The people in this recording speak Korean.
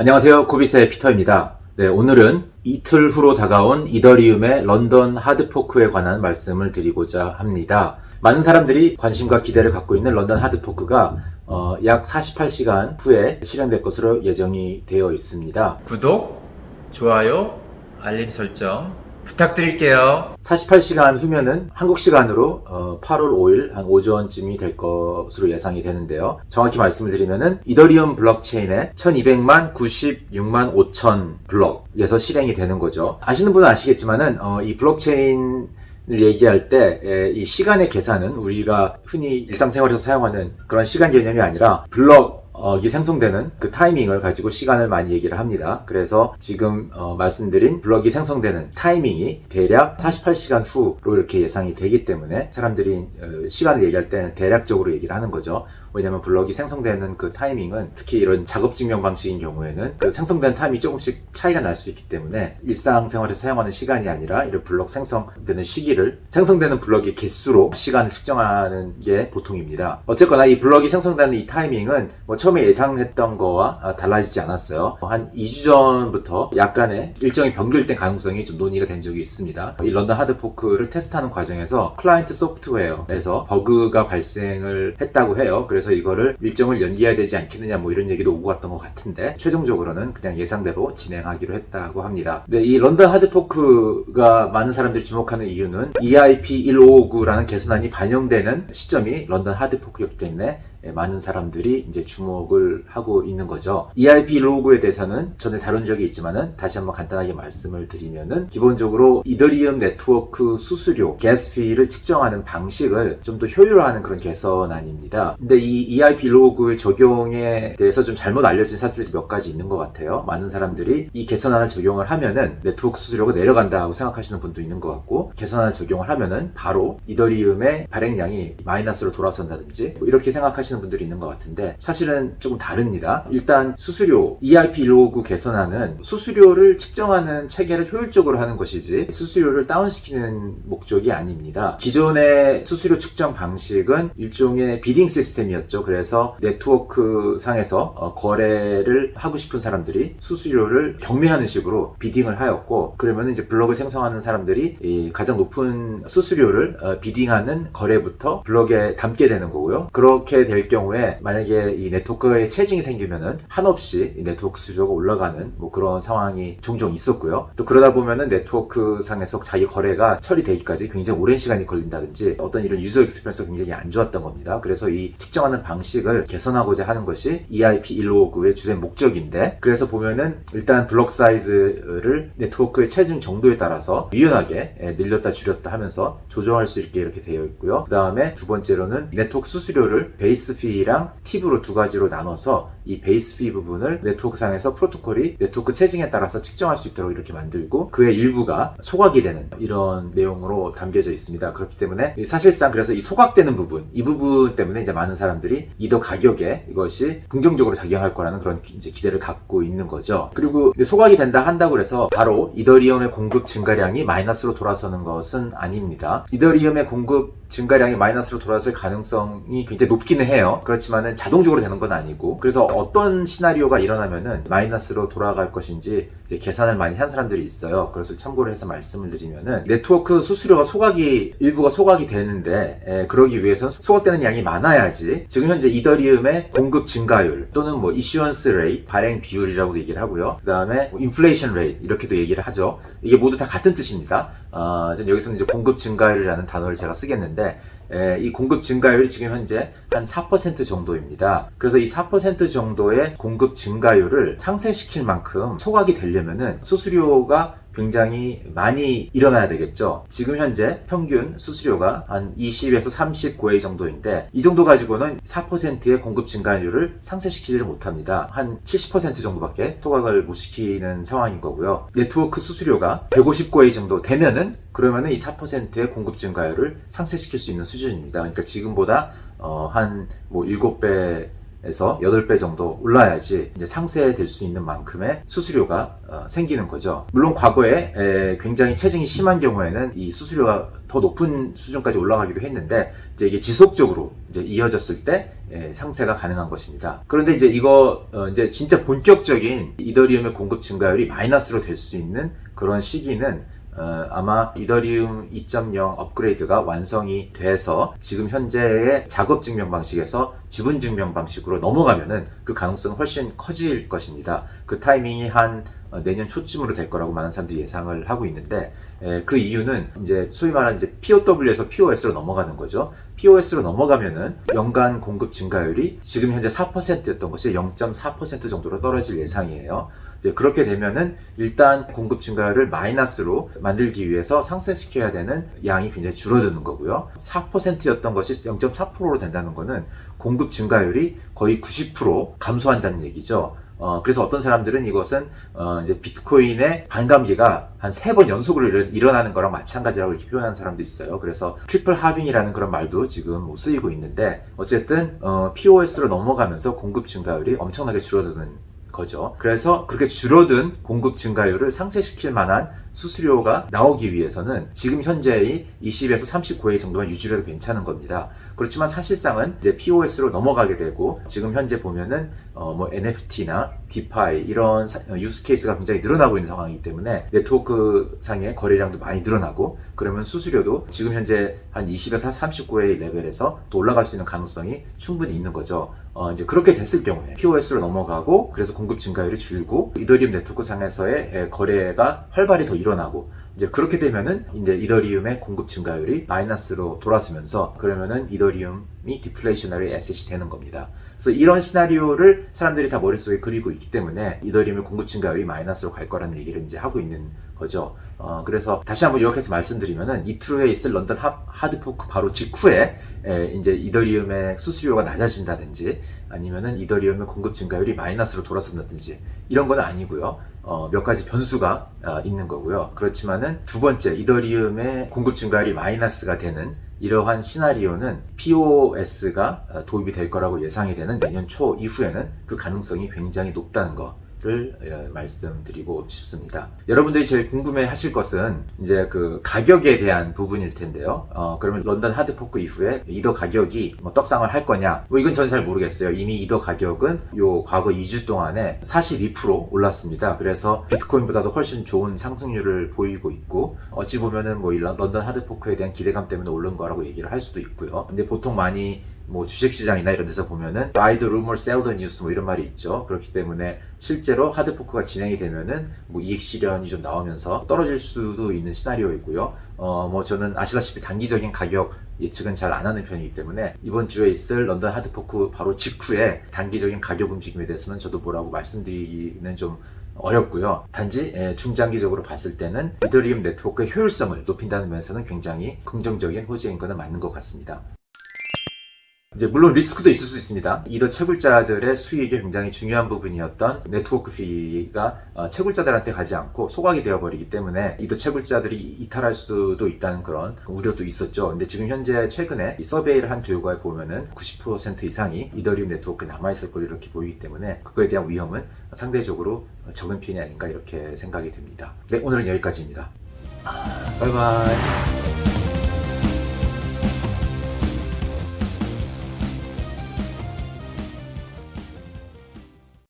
안녕하세요. 코비스의 피터입니다. 네, 오늘은 이틀 후로 다가온 이더리움의 런던 하드포크에 관한 말씀을 드리고자 합니다. 많은 사람들이 관심과 기대를 갖고 있는 런던 하드포크가 어, 약 48시간 후에 실행될 것으로 예정이 되어 있습니다. 구독, 좋아요, 알림 설정 부탁드릴게요. 48시간 후면은 한국 시간으로 어, 8월 5일 한 오전쯤이 될 것으로 예상이 되는데요. 정확히 말씀을 드리면은 이더리움 블록체인의 1200만 96만 5천 블록에서 실행이 되는 거죠. 아시는 분은 아시겠지만은 어, 이 블록체인 을 얘기할 때 이 시간의 계산은 우리가 흔히 일상생활에서 사용하는 그런 시간 개념이 아니라 블 럭이 생성되는 그 타이밍을 가지고 시간을 많이 얘기를 합니다. 그래서 지금 어, 말씀드린 블럭이 생성되는 타이밍이 대략 48시간 후로 이렇게 예상이 되기 때문에 사람들이 어, 시간을 얘기할 때는 대략적으로 얘기를 하는 거죠. 왜냐하면 블럭이 생성되는 그 타이밍은 특히 이런 작업 증명 방식인 경우에는 그 생성된 타임이 조금씩 차이가 날 수 있기 때문에 일상생활에서 사용하는 시간이 아니라 이런 블럭 생성되는 시기를 생성되는 블럭의 개수로 시간을 측정하는 게 보통입니다. 어쨌거나 이 블럭이 생성되는 이 타이밍은 뭐 처음 에 예상했던 거와 달라지지 않았어요. 한 2주 전부터 약간의 일정이 변경된 가능성이 좀 논의가 된 적이 있습니다. 이 런던 하드포크를 테스트하는 과정에서 클라이언트 소프트웨어에서 버그가 발생을 했다고 해요. 그래서 이거를 일정을 연기해야 되지 않겠느냐 뭐 이런 얘기도 오고 갔던 것 같은데 최종적으로는 그냥 예상대로 진행하기로 했다고 합니다. 근데 이 런던 하드포크가 많은 사람들이 주목하는 이유는 EIP 1559라는 개선안이 반영되는 시점이 런던 하드포크였기 때문에 예, 많은 사람들이 이제 주목을 하고 있는 거죠. EIP 로고에 대해서는 전에 다룬 적이 있지만은 다시 한번 간단하게 말씀을 드리면은 기본적으로 이더리움 네트워크 수수료, 게스피를 측정하는 방식을 좀 더 효율화하는 그런 개선안입니다. 근데 이 EIP 로고의 적용에 대해서 좀 잘못 알려진 사실들이 몇 가지 있는 것 같아요. 많은 사람들이 이 개선안을 적용을 하면은 네트워크 수수료가 내려간다고 생각하시는 분도 있는 것 같고 개선안을 적용을 하면은 바로 이더리움의 발행량이 마이너스로 돌아선다든지 뭐 이렇게 생각하시는 하시는 분들이 있는 것 같은데 사실은 조금 다릅니다. 일단 수수료 EIP 로그 개선안은 수수료를 측정하는 체계를 효율적으로 하는 것이지 수수료를 다운시키는 목적이 아닙니다. 기존의 수수료 측정 방식은 일종의 비딩 시스템이었죠. 그래서 네트워크 상에서 어, 거래를 하고 싶은 사람들이 수수료를 경매하는 식으로 비딩을 하였고 그러면 이제 블록을 생성하는 사람들이 가장 높은 수수료를 어, 비딩하는 거래부터 블록에 담게 되는 거고요. 그렇게 될 경우에 만약에 이 네트워크에 체증이 생기면은 한없이 이 네트워크 수수료가 올라가는 뭐 그런 상황이 종종 있었고요. 또 그러다 보면은 네트워크 상에서 자기 거래가 처리되기까지 굉장히 오랜 시간이 걸린다든지 어떤 이런 유저 익스피리언스가 굉장히 안 좋았던 겁니다. 그래서 이 측정하는 방식을 개선하고자 하는 것이 EIP 159의 주된 목적인데 그래서 보면은 일단 블록 사이즈를 네트워크의 체중 정도에 따라서 유연하게 예, 늘렸다 줄였다 하면서 조정할 수 있게 이렇게 되어 있고요. 그 다음에 두 번째로는 네트워크 수수료를 베이스 피랑 팁으로 두 가지로 나눠서 이 베이스 피 부분을 네트워크상에서 프로토콜이 네트워크 체증에 따라서 측정할 수 있도록 이렇게 만들고 그의 일부가 소각이 되는 이런 내용으로 담겨져 있습니다. 그렇기 때문에 사실상 그래서 이 소각되는 부분 이 부분 때문에 이제 많은 사람들이 이더 가격에 이것이 긍정적으로 작용할 거라는 그런 이제 기대를 갖고 있는 거죠. 그리고 소각이 된다 한다고 해서 바로 이더리움의 공급 증가량이 마이너스로 돌아서는 것은 아닙니다. 이더리움의 공급 증가량이 마이너스로 돌아설 가능성이 굉장히 높기는 해요. 그렇지만은 자동적으로 되는 건 아니고 그래서 어떤 시나리오가 일어나면은 마이너스로 돌아갈 것인지 계산을 많이 한 사람들이 있어요. 그래서 참고를 해서 말씀을 드리면은 네트워크 수수료가 소각이 일부가 소각이 되는데 에, 그러기 위해서는 소각되는 양이 많아야지 지금 현재 이더리움의 공급 증가율 또는 뭐 이슈언스 레이 발행 비율이라고 얘기를 하고요. 그 다음에 인플레이션 레이 이렇게도 얘기를 하죠. 이게 모두 다 같은 뜻입니다. 어, 전 여기서는 이제 공급 증가율이라는 단어를 제가 쓰겠는데 ಇದೆ 에, 이 공급 증가율이 지금 현재 한 4% 정도입니다. 그래서 이 4% 정도의 공급 증가율을 상쇄시킬 만큼 소각이 되려면은 수수료가 굉장히 많이 일어나야 되겠죠. 지금 현재 평균 수수료가 한 20에서 39회 정도인데 이 정도 가지고는 4%의 공급 증가율을 상쇄시키지를 못합니다. 한 70% 정도밖에 소각을 못 시키는 상황인 거고요. 네트워크 수수료가 159회 정도 되면은 그러면은 이 4%의 공급 증가율을 상쇄시킬 수 있는 수준 입니다. 그러니까 지금보다 어, 한뭐 7배 에서 8배 정도 올라야지 이제 상쇄될 수 있는 만큼의 수수료가 어, 생기는 거죠. 물론 과거에 에, 굉장히 체증이 심한 경우에는 이 수수료가 더 높은 수준까지 올라가기도 했는데 이제 이게 지속적으로 이제 이어졌을 때 예, 상세가 가능한 것입니다. 그런데 이제 이거 어, 이제 진짜 본격적인 이더리움의 공급 증가율이 마이너스로 될 수 있는 그런 시기는 어, 아마 이더리움 2.0 업그레이드가 완성이 돼서 지금 현재의 작업 증명 방식에서 지분 증명 방식으로 넘어가면은 그 가능성은 훨씬 커질 것입니다. 그 타이밍이 한 어, 내년 초쯤으로 될 거라고 많은 사람들이 예상을 하고 있는데 에, 그 이유는 이제 소위 말하는 이제 POW에서 POS로 넘어가는 거죠. POS로 넘어가면은 연간 공급 증가율이 지금 현재 4%였던 것이 0.4% 정도로 떨어질 예상이에요. 이제 그렇게 되면은 일단 공급 증가율을 마이너스로 만들기 위해서 상쇄시켜야 되는 양이 굉장히 줄어드는 거고요. 4%였던 것이 0.4%로 된다는 거는 공급 증가율이 거의 90% 감소한다는 얘기죠. 어, 그래서 어떤 사람들은 이것은, 어, 이제 비트코인의 반감기가 한 세 번 연속으로 일어- 일어나는 거랑 마찬가지라고 이렇게 표현하는 사람도 있어요. 그래서 트리플 하빙이라는 그런 말도 지금 뭐 쓰이고 있는데, 어쨌든, 어, POS로 넘어가면서 공급 증가율이 엄청나게 줄어드는 거죠. 그래서 그렇게 줄어든 공급 증가율을 상쇄시킬 만한 수수료가 나오기 위해서는 지금 현재의 20에서 39회 정도만 유지해도 괜찮은 겁니다. 그렇지만 사실상은 이제 POS로 넘어가게 되고 지금 현재 보면은 어, 뭐 NFT나 DeFi 이런 사- 어, 유스 케이스가 굉장히 늘어나고 있는 상황이기 때문에 네트워크 상의 거래량도 많이 늘어나고 그러면 수수료도 지금 현재 한 20에서 39회 레벨에서 또 올라갈 수 있는 가능성이 충분히 있는 거죠. 어, 이제 그렇게 됐을 경우에 POS로 넘어가고 그래서 공급 증가율이 줄고 이더리움 네트워크 상에서의 에, 거래가 활발히 더 일어나고 이제 그렇게 되면은 이제 이더리움의 공급 증가율이 마이너스로 돌아서면서 그러면은 이더리움이 디플레이셔너리 에셋이 되는 겁니다. 그래서 이런 시나리오를 사람들이 다 머릿속에 그리고 있기 때문에 이더리움의 공급 증가율이 마이너스로 갈 거라는 얘기를 이제 하고 있는 거죠. 어, 그래서 다시 한번 요약해서 말씀드리면은 이틀 후에 있을 런던 하, 하드포크 바로 직후에 에, 이제 이더리움의 수수료가 낮아진다든지 아니면은 이더리움의 공급 증가율이 마이너스로 돌아선다든지 이런 건 아니고요. 어, 몇 가지 변수가 아, 있는 거고요. 그렇지만은 두 번째 이더리움의 공급 증가율이 마이너스가 되는 이러한 시나리오는 POS가 도입이 될 거라고 예상이 되는 내년 초 이후에는 그 가능성이 굉장히 높다는 거. 를 예, 말씀드리고 싶습니다. 여러분들이 제일 궁금해 하실 것은 이제 그 가격에 대한 부분일 텐데요. 어, 그러면 런던 하드포크 이후에 이더 가격이 뭐 떡상을 할 거냐? 뭐 이건 저는 잘 모르겠어요. 이미 이더 가격은 요 과거 2주 동안에 42% 올랐습니다. 그래서 비트코인보다도 훨씬 좋은 상승률을 보이고 있고 어찌 보면은 뭐이 런던 하드포크에 대한 기대감 때문에 오른 거라고 얘기를 할 수도 있고요. 근데 보통 많이 뭐 주식시장이나 이런 데서 보면은 buy the rumor, sell the news 뭐 이런 말이 있죠. 그렇기 때문에 실제로 하드포크가 진행이 되면은 뭐 이익 실현이 좀 나오면서 떨어질 수도 있는 시나리오이고요. 어 뭐 저는 아시다시피 단기적인 가격 예측은 잘 안 하는 편이기 때문에 이번 주에 있을 런던 하드포크 바로 직후에 단기적인 가격 움직임에 대해서는 저도 뭐라고 말씀드리기는 좀 어렵고요. 단지 예, 중장기적으로 봤을 때는 이더리움 네트워크의 효율성을 높인다는 면에서는 굉장히 긍정적인 호재인 것은 맞는 것 같습니다. 이제 물론 리스크도 있을 수 있습니다. 이더 채굴자들의 수익이 굉장히 중요한 부분이었던 네트워크 피가 어, 채굴자들한테 가지 않고 소각이 되어버리기 때문에 이더 채굴자들이 이탈할 수도 있다는 그런 우려도 있었죠. 근데 지금 현재 최근에 이 서베이를 한 결과에 보면은 90% 이상이 이더리움 네트워크에 남아있을 걸로 이렇게 보이기 때문에 그거에 대한 위험은 상대적으로 적은 편이 아닌가 이렇게 생각이 됩니다. 네, 오늘은 여기까지입니다. 바이바이.